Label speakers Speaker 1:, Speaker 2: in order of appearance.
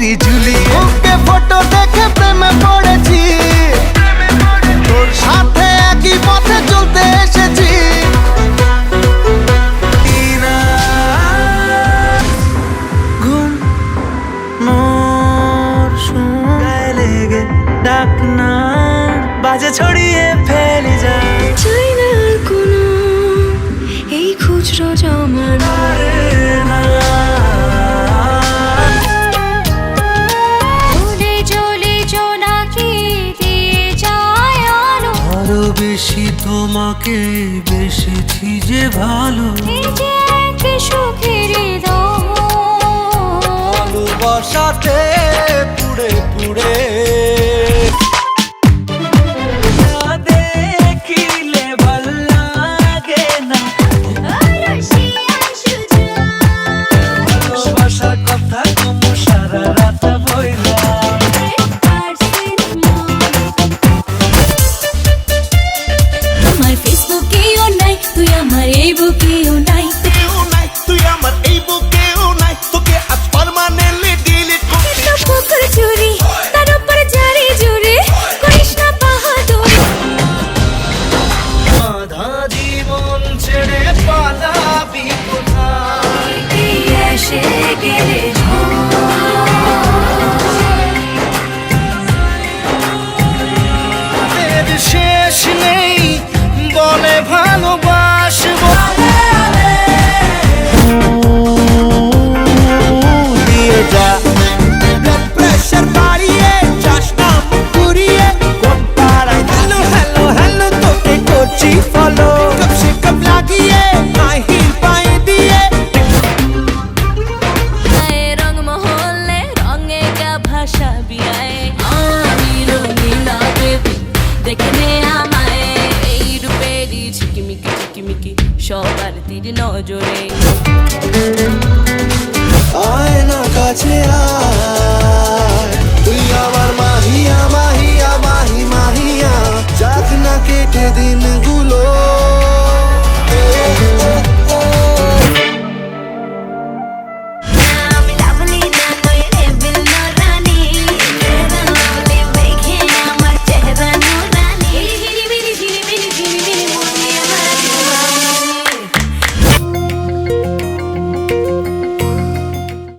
Speaker 1: Mary ঝুলি ওকে photo দেখে প্রেমে পড়েছি। তোর সাথে একই পথে চলতে এসেছি। ডাক না বাজে ছড়িয়ে ফেলে বেশি তোমাকে বেশি যে ভালো।
Speaker 2: সুখের
Speaker 1: ভালোবাসাতে পুড়ে পুড়ে শেষ নেই বলে ভালো তীর নজরে। আয় না
Speaker 2: কাছে আয়। তুই আমার মাহিয়া মাহিয়া, মাহি, মাহিয়া। যাক
Speaker 1: কেটে দিন